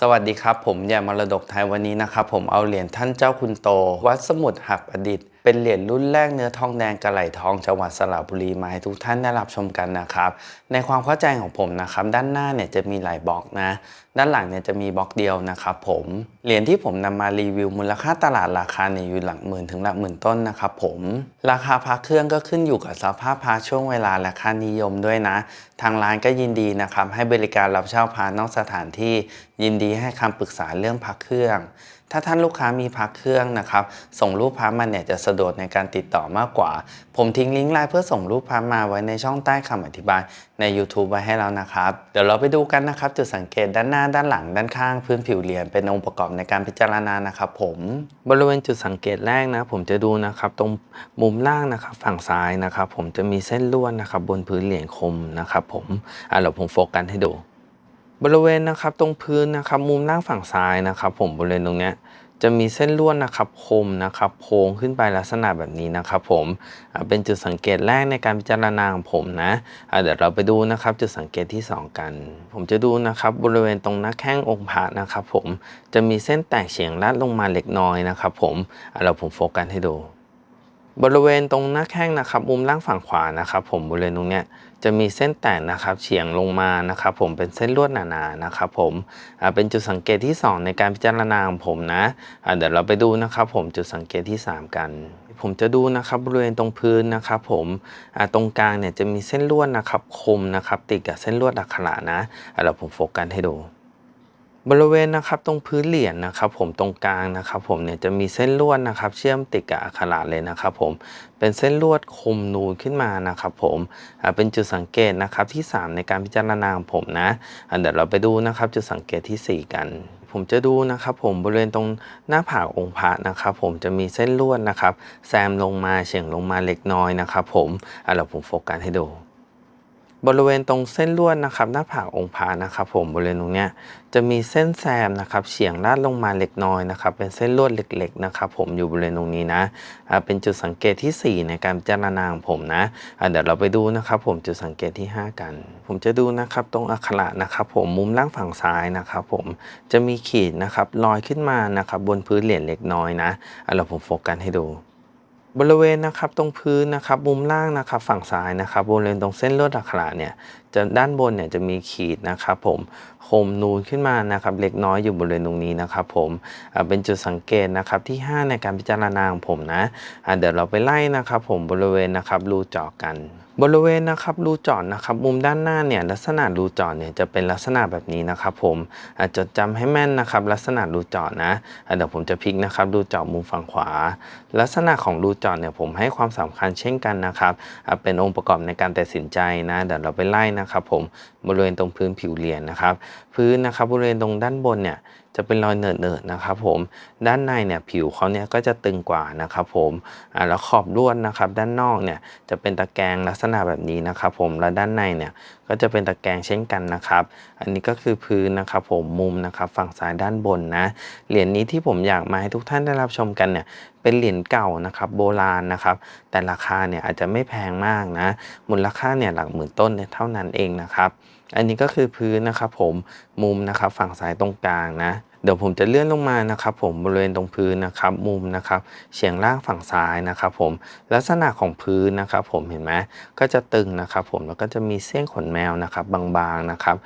สวัสดีครับ ผมยามรดกไทยวันนี้นะครับ ผมเอาเหรียญท่านเจ้าคุณโต วัดสมุดหักอดิษฐ์ เป็นเหรียญรุ่นแรกเนื้อทองแดงกระไหลทองจังหวัดสระบุรีมาให้ทุกท่านได้รับชมกันนะครับ ในความเข้าใจของผมนะครับ ด้านหน้าเนี่ยจะมีหลายบล็อกนะ ด้านหลังเนี่ยจะมีบล็อกเดียวนะครับผมเหรียญที่ผมนำมารีวิวมูลค่าตลาดราคาเนี่ยอยู่หลักหมื่นถึงหลักหมื่นต้นนะครับผมราคาพระเครื่องก็ขึ้นอยู่กับสภาพพระช่วงเวลาและค่านิยมด้วยนะ ทางร้านก็ยินดีนะครับให้บริการรับเช่าพระนอกสถานที่ยินดีให้คำปรึกษาเรื่องพระเครื่อง ถ้าท่านลูกค้ามีพักเครื่องนะครับส่งรูปพระมาเนี่ยจะสะดวกในการติดต่อมากกว่า ผมทิ้งลิงก์ไลน์เพื่อส่งรูปพระมาไว้ในช่องใต้คำอธิบายใน YouTube ไว้ให้แล้วนะครับ เดี๋ยวเราไปดูกันนะครับ จุดสังเกตด้านหน้าด้านหลังด้านข้างพื้นผิวเหรียญเป็นองค์ประกอบในการพิจารณานะครับผมบริเวณจุดสังเกตแรกนะผมจะดูนะครับตรงมุมล่างนะครับฝั่งซ้ายนะครับผมจะมีเส้นลวดนะครับบนพื้นเหรียญคมนะครับผมอะเดี๋ยวผมโฟกัสให้ดู บริเวณนะครับตรงพื้นนะครับมุมล่างฝั่งซ้ายนะครับ ผมบริเวณตรงเนี้ยจะมีเส้นลวดนะครับคมนะครับโค้งขึ้นไปลักษณะแบบนี้นะครับ ผมเป็นจุดสังเกตแรกในการพิจารณาของผมนะเดี๋ยวเราไปดูนะครับจุดสังเกตที่ 2 กัน ผมจะดูนะครับบริเวณตรงหน้าแข้งองค์พระนะครับ ผมจะมีเส้นแตกเฉียงลาดลงมาเล็กน้อยนะครับ ผมเราผมโฟกัสให้ดู บริเวณตรงหน้าแข้งนะครับมุมล่างฝั่งขวานะครับผมบริเวณตรงเนี้ยจะมีเส้นแตกนะครับเฉียงลงมานะครับผมเป็นเส้นลวดหนาๆนะครับผมเป็นจุดสังเกตที่ 2 ในการพิจารณาของผมนะอ่าเดี๋ยวเราไปดูนะครับผมจุดสังเกตที่ 3 กัน ผมจะดูนะครับบริเวณตรงพื้นนะครับผมตรงกลางเนี่ยจะมีเส้นลวดนะครับคมนะครับติดกับเส้นลวดอักขระนะอ่าเดี๋ยวผมโฟกัสให้ดู บริเวณนะครับตรงพื้นเหรียญนะครับ ผมตรงกลางนะครับ ผมเนี่ยจะมีเส้นลวดนะครับ เชื่อมติดกับอักขระเลยนะครับ ผมเป็นเส้นลวดคมนูนขึ้นมานะครับ ผมเป็นจุดสังเกตนะครับที่ 3 ในการพิจารณาของผมนะเดี๋ยวเราไปดูนะครับ จุดสังเกตทีสี่4 กันผมจะดูนะครับผมบริเวณตรงหน้าผากองค์พระนะครับผมจะมีเส้นลวดนะครับแซมลงมาเฉียงลงมาเล็กน้อยนะครับผมอ่าเดี๋ยวผมโฟกัสให้ดู บริเวณตรงเส้นลวดนะครับ หน้าผากองค์พระนะครับ ผมบริเวณตรงเนี้ยจะมีเส้นแซมนะครับเฉียงลาดลงมาเล็กน้อยนะครับ เป็นเส้นลวดเล็กๆนะครับ ผมอยู่บริเวณตรงนี้นะเป็นจุดสังเกตที่ 4 ในการพิจารณาของผมนะเดี๋ยวเราไปดูนะครับ ผมจุดสังเกตที่ 5 กัน ผมจะดูนะครับตรงอักขระนะครับ ผมมุมล่างฝั่งซ้ายนะครับ ผมจะมีขีดนะครับลอยขึ้นมานะครับบนพื้นเหรียญเล็กน้อยนะอ่าเราผมโฟกัสให้ดู บริเวณนะครับตรงพื้นนะครับมุมล่างนะครับฝั่งซ้ายนะครับบริเวณตรงเส้นลวดอักขระเนี่ยจะด้านบนเนี่ยจะมีขีดนะครับผมคมนูนขึ้นมานะครับเล็กน้อยอยู่บริเวณตรงนี้นะครับผมเป็นจุดสังเกตนะครับที่ 5 ในการพิจารณาของผมนะะเดี๋ยวเราไปไล่นะครับผมบริเวณนะครับรูเจาะกัน บริเวณนะครับรูจาะนะครับมุมด้านหน้าเนี่ยลักษณะรูจาะเนี่ยจะเป็นลักษณะแบบนี้นะครับผมอาจจดจำให้แม่นนะครับลักษณะรูจาะนะเดี๋ยวผมจะพลิกนะครับรูจาะมุมฝั่งขวา ลักษณะของรูจาะเนี่ยผมให้ความสำคัญเช่นกันนะครับเป็นองค์ประกอบในการตัดสินใจนะเดี๋ยวเราไปไล่นะครับผมบริเวณตรงพื้นผิวเหรียญนะครับพื้นนะครับบริเวณตรงด้านบนเนี่ย จะเป็นรอยเนิร์ดๆนะครับผมด้านในเนี่ยผิวเขาเนี่ยก็จะตึงกว่านะครับผมอ่าแล้วขอบลวดนะครับ ด้านนอกเนี่ยจะเป็นตะแกรงลักษณะแบบนี้นะครับผมแล้วด้านในเนี่ยก็จะเป็นตะแกรงเช่นกันนะครับ อันนี้ก็คือพื้นนะครับผมมุมนะครับฝั่งซ้ายด้านบนนะเหรียญนี้ที่ผมอยากมาให้ทุกท่านได้รับชมกันเนี่ยเป็นเหรียญเก่านะครับโบราณนะครับ แต่ราคาเนี่ยอาจจะไม่แพงมากนะมูลค่าเนี่ยหลักหมื่นต้นเท่านั้นเองนะครับ อันนี้ก็คือพื้นนะครับผมมุมนะครับฝั่งซ้ายตรงกลางนะ เดี๋ยวผมจะเลื่อนลงมานะครับผมบริเวณตรงพื้นนะครับมุมนะครับเฉียงล่างฝั่งซ้ายนะครับผมลักษณะของพื้นนะครับผมเห็นไหมก็จะตึงนะครับผมแล้วก็จะมีเส้นขนแมวนะครับบางๆนะครับ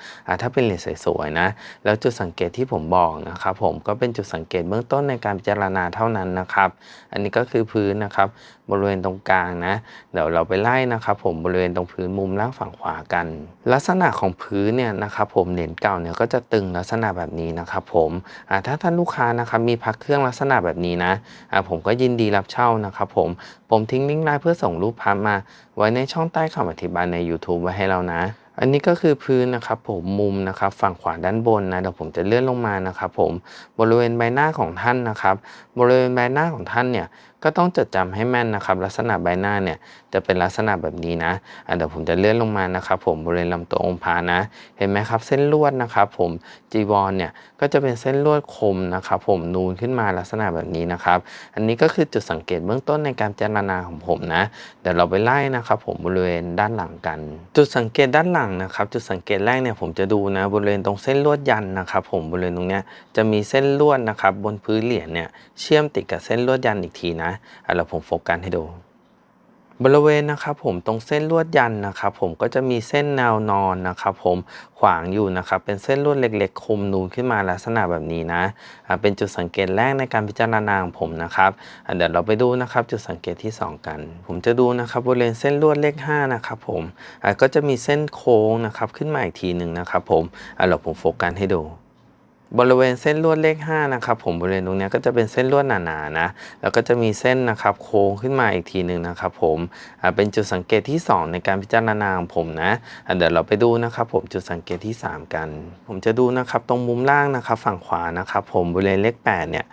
ถ้าเป็นเหรียญสวยๆนะแล้วจุดสังเกตที่ผมบอกนะครับผมก็เป็นจุดสังเกตเบื้องต้นในการพิจารณาเท่านั้นนะครับ อันนี้ก็คือพื้นนะครับบริเวณตรงกลางนะเดี๋ยวเราไปไล่นะครับผมบริเวณตรงพื้นมุมล่างฝั่งขวากัน ลักษณะของพื้นเนี่ยนะครับผมเหรียญเก่าเนี่ยก็จะตึงลักษณะแบบนี้นะครับผมถ้าท่านลูกค้านะครับมีพักเครื่องลักษณะแบบนี้นะผมก็ยินดีรับเช่านะครับผมผมทิ้งลิงก์ไลน์เพื่อส่งรูปพับมา ไว้ในช่องใต้คำอธิบายใน YouTube ไว้ให้เรานะอันนี้ก็คือพื้นนะครับผมมุมนะครับฝั่งขวาด้านบนนะเดี๋ยวผมจะเลื่อนลงมานะครับผมบริเวณใบหน้าของท่านนะครับ บริเวณใบหน้าของท่านเนี่ย ก็ต้องจดจำให้แม่นนะครับ ลักษณะใบหน้าเนี่ยจะเป็นลักษณะแบบนี้นะเดี๋ยวผมจะเลื่อนลงมานะครับผมบริเวณลำตัวองค์พระนะ เห็นไหมครับ เส้นลวดนะครับผมจีวรเนี่ยก็จะเป็นเส้นลวดคมนะครับผมนูนขึ้นมาลักษณะแบบนี้นะครับ อันนี้ก็คือจุดสังเกตเบื้องต้นในการเจรณาของผมนะเดี๋ยวเราไปไล่นะครับผมบริเวณด้านหลังกัน จุดสังเกตด้านหลังนะครับ จุดสังเกตแรกเนี่ยผมจะดูนะบริเวณตรงเส้นลวดยันนะครับผมบริเวณตรงเนี้ยจะมีเส้นลวดนะครับบนพื้นเหรียญเนี่ยเชื่อมติดกับเส้นลวดยันอีกทีนะเราผมโฟกัสให้ดู บริเวณนะครับผมตรงเส้นลวดยันนะครับผมก็จะมีเส้นแนวนอนนะครับผมขวางอยู่นะครับเป็นเส้นลวดเล็กๆคมนูนขึ้นมาลักษณะแบบนี้นะเป็นจุดสังเกตแรกในการพิจารณาของผมนะครับเดี๋ยวเราไปดูนะครับจุดสังเกตที่ 2 กัน ผมจะดูนะครับบริเวณเส้นลวดเลข5นะครับผมก็จะมีเส้นโค้งนะครับขึ้นมาอีกทีหนึ่งนะครับผมอ่าเราผมโฟกัสให้ดู บริเวณเส้นลวดเลข5นะครับผมบริเวณตรงนี้ก็จะเป็นเส้นลวดหนาๆนะแล้วก็จะมีเส้นนะครับโค้งขึ้นมาอีกทีหนึ่งนะครับผมเป็นจุดสังเกตที่ 2 ในการพิจารณาของผมนะเดี๋ยวเราไปดูนะครับผมจุดสังเกตที่ 3 กัน ผมจะดูนะครับตรงมุมล่างนะครับฝั่งขวานะครับผมบริเวณเลข8เนี่ย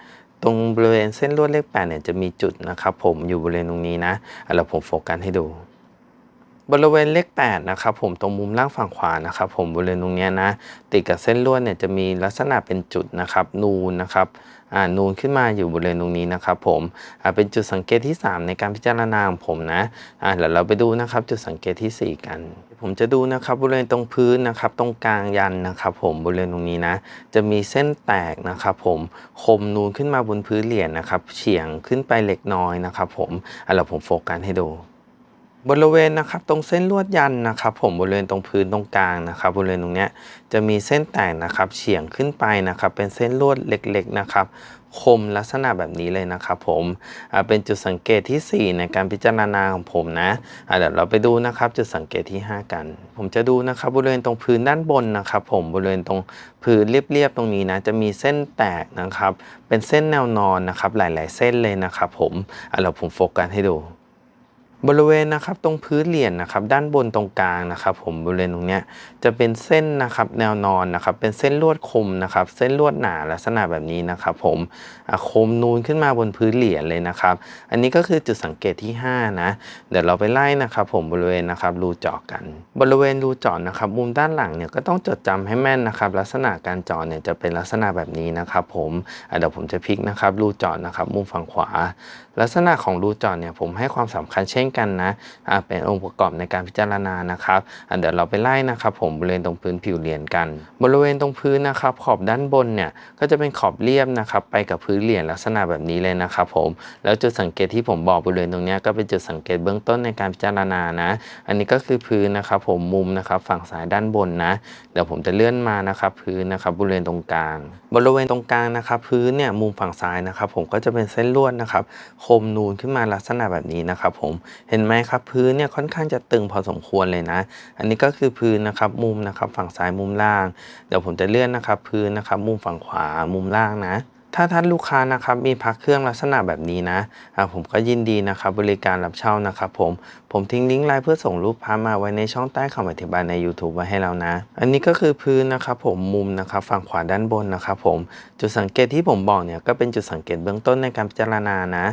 ตรงบริเวณเส้นลวดเลข8เนี่ยจะมีจุดนะครับผมอยู่บริเวณตรงนี้นะอ่าเราผมโฟกัสให้ดู บริเวณเลข8นะครับผมตรงมุมล่างฝั่งขวานะครับผมบริเวณตรงนี้นะติดกับเส้นลวดเนี่ยจะมีลักษณะเป็นจุดนะครับนูนนะครับอ่านูนขึ้นมาอยู่บริเวณตรงนี้นะครับผมอ่าเป็นจุดสังเกตที่ 3 ในการพิจารณาของผมนะอ่าเดี๋ยวเราไปดูนะครับจุดสังเกตที่ 4 กัน ผมจะดูนะครับบริเวณตรงพื้นนะครับตรงกลางยันนะครับผมบริเวณตรงนี้นะจะมีเส้นแตกนะครับผมคมนูนขึ้นมาบนพื้นเหรียญนะครับเฉียงขึ้นไปเล็กน้อยนะครับผมอ่าเราผมโฟกัสให้ดู บริเวณนะครับตรงเส้นลวดยันนะครับผมบริเวณตรงพื้นตรงกลางนะครับบริเวณตรงเนี้ยจะมีเส้นแตกนะครับเฉียงขึ้นไปนะครับเป็นเส้นลวดเล็กๆนะครับคมลักษณะแบบนี้เลยนะครับผมเป็นจุดสังเกตทีสี่ 4 ในการพิจารณาของผมนะเดี๋ยวเราไปดูนะครับจุดสังเกตที่ 5 กัน ผมจะดูนะครับบริเวณตรงพื้นด้านบนนะครับผมบริเวณตรงพื้นเรียบๆตรงนี้นะจะมีเส้นแตกนะครับเป็นเส้นแนวนอนนะครับหลาย ๆ เส้นเลยนะครับผมอ่าเราผมโฟกัสให้ดู บริเวณนะครับตรงพื้นเหรียญนะครับด้านบนตรงกลางนะครับ ผมบริเวณตรงเนี้ยจะเป็นเส้นนะครับแนวนอนนะครับเป็นเส้นลวดคมนะครับเส้นลวดหนาลักษณะแบบนี้นะครับผมคมนูนขึ้นมาบนพื้นเหรียญเลยนะครับอันนี้ก็คือจุดสังเกตที่ 5 นะ เดี๋ยวเราไปไล่นะครับผมบริเวณนะครับรูเจาะกัน บริเวณรูเจาะนะครับมุมด้านหลังเนี่ยก็ต้องจดจำให้แม่นนะครับลักษณะการเจาะเนี่ยจะเป็นลักษณะแบบนี้นะครับผมเดี๋ยวผมจะพลิกนะครับรูเจาะนะครับมุมฝั่งขวา ลักษณะของรูเจาะเนี่ยผมให้ความสำคัญเช่นกันนะเป็นองค์ประกอบในการพิจารณานะครับเดี๋ยวเราไปไล่นะครับผมบริเวณตรงพื้นผิวเหรียญกัน บริเวณตรงพื้นนะครับขอบด้านบนเนี่ยก็จะเป็นขอบเรียบนะครับไปกับพื้นเหรียญลักษณะแบบนี้เลยนะครับผมแล้วจุดสังเกตที่ผมบอกบริเวณตรงนี้ก็เป็นจุดสังเกตเบื้องต้นในการพิจารณานะ อันนี้ก็คือพื้นนะครับผมมุมนะครับฝั่งซ้ายด้านบนนะเดี๋ยวผมจะเลื่อนมานะครับพื้นนะครับบริเวณตรงกลาง บริเวณตรงกลางนะครับพื้นเนี่ยมุมฝั่งซ้ายนะครับผมก็จะเป็นเส้นลวดนะครับคมนูนขึ้นมาลักษณะแบบนี้นะครับผมเห็นไหมครับพื้นเนี่ยค่อนข้างจะตึงพอสมควรเลยนะ อันนี้ก็คือพื้นนะครับมุมนะครับฝั่งซ้ายมุมล่าง เดี๋ยวผมจะเลื่อนนะครับพื้นนะครับมุมฝั่งขวามุมล่างนะ ถ้าท่านลูกค้านะครับมีพักเครื่องลักษณะแบบนี้นะผมก็ยินดีนะครับบริการรับเช่านะครับผมผมทิ้งลิงก์ไลน์เพื่อส่งรูปพามาไว้ในช่องใต้คำอธิบายใน YouTube ไว้ให้แล้วนะ อันนี้ก็คือพื้นนะครับผมมุมนะครับฝั่งขวาด้านบนนะครับผมจุดสังเกตที่ผมบอกเนี่ยก็เป็นจุดสังเกตเบื้องต้นในการพิจารณานะ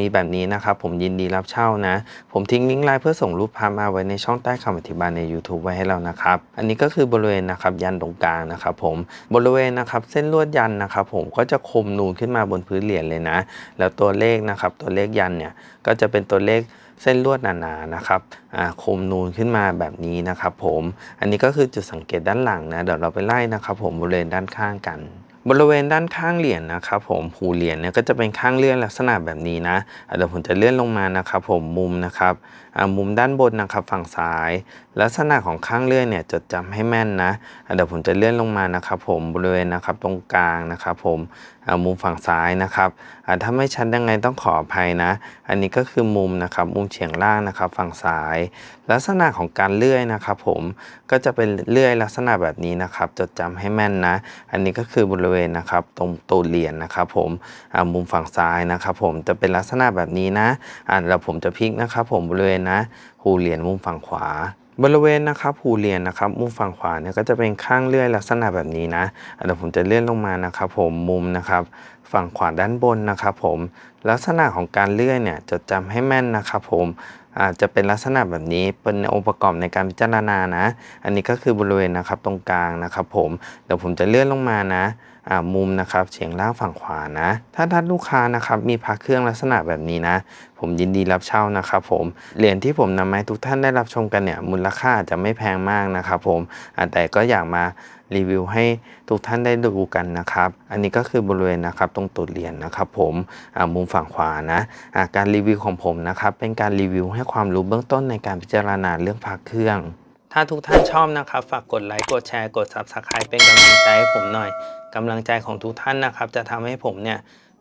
มีแบบนี้นะครับผมยินดีรับเช่านะ ผมทิ้งลิงก์ไลน์เพื่อส่งรูปพามาไว้ในช่องใต้คำอธิบายใน YouTube ไว้ให้เรานะครับ อันนี้ก็คือบริเวณนะครับยันตรงกลางนะครับผมบริเวณนะครับเส้นลวดยันนะครับผมก็จะคมมนูนขึ้นมาบนพื้นเหรียญเลยนะ แล้วตัวเลขนะครับตัวเลขยันเนี่ยก็จะเป็นตัวเลขเส้นลวดหนาๆนะครับอ่าคมนูนขึ้นมาแบบนี้นะครับผม อันนี้ก็คือจุดสังเกตด้านหลังนะ เดี๋ยวเราไปไล่นะครับผมบริเวณด้านข้างกัน บริเวณด้านข้างเหรียญนะครับผมหูเหรียญเนี่ยก็จะเป็นข้างเลื่อนลักษณะแบบนี้นะ เดี๋ยวผมจะเลื่อนลงมานะครับผมมุมนะครับมุมด้านบนนะครับฝั่งซ้าย ลักษณะของข้างเลื่อนเนี่ยจดจำให้แม่นนะเดี๋ยวผมจะเลื่อนลงมานะครับผมบริเวณนะครับตรงกลางนะครับผมมุมฝั่งซ้ายนะครับถ้าไม่ชัดยังไงต้องขออภัยนะ อันนี้ก็คือมุมนะครับมุมเฉียงล่างนะครับฝั่งซ้าย ลักษณะของการเลื่อยนะครับผมก็จะเป็นเลื่อยลักษณะแบบนี้นะครับจดจำให้แม่นนะ อันนี้ก็คือบริเวณนะครับตรงตูดเหรียญนะครับผมมุมฝั่งซ้ายนะครับผมจะเป็นลักษณะแบบนี้นะอ่าแล้วผมจะพลิกนะครับผมบริเวณนะ หูเหรียญมุมฝั่งขวา บริเวณนะครับหูเหรียญนะครับมุมฝั่งขวาเนี่ยก็จะเป็นข้างเลื่อยลักษณะแบบนี้นะเดี๋ยวผมจะเลื่อนลงมานะครับ ผมมุมนะครับฝั่งขวาด้านบนนะครับ ผมลักษณะของการเลื่อยเนี่ยจดจำให้แม่นนะครับ ผม อาจจะเป็นลักษณะแบบนี้เป็นองค์ประกอบในการพิจารณานะ อันนี้ก็คือบริเวณนะครับตรงกลางนะครับผมเดี๋ยวผมจะเลื่อนลงมานะมุมนะครับเฉียงล่างฝั่งขวานะ ถ้าท่านลูกค้านะครับมีพระเครื่องลักษณะแบบนี้นะ ผมยินดีรับเช่านะครับผมเหรียญที่ผมนำมาให้ทุกท่านได้รับชมกันเนี่ยมูลค่าอาจจะไม่แพงมากนะครับผมแต่ก็อยากมา รีวิวให้ทุกท่านได้ดูกันนะครับ อันนี้ก็คือบริเวณนะครับตรงตูดเหรียญนะครับ ผมอ่ามุมฝั่งขวานะอ่าการรีวิวของผมนะครับเป็นการรีวิวให้ความรู้เบื้องต้นในการพิจารณาเรื่องพักเครื่องถ้าทุกท่านชอบนะครับ ฝากกดไลค์ กดแชร์ กด Subscribe เป็นกำลังใจให้ผมหน่อย กำลังใจของทุกท่านนะครับ จะทำให้ผมเนี่ย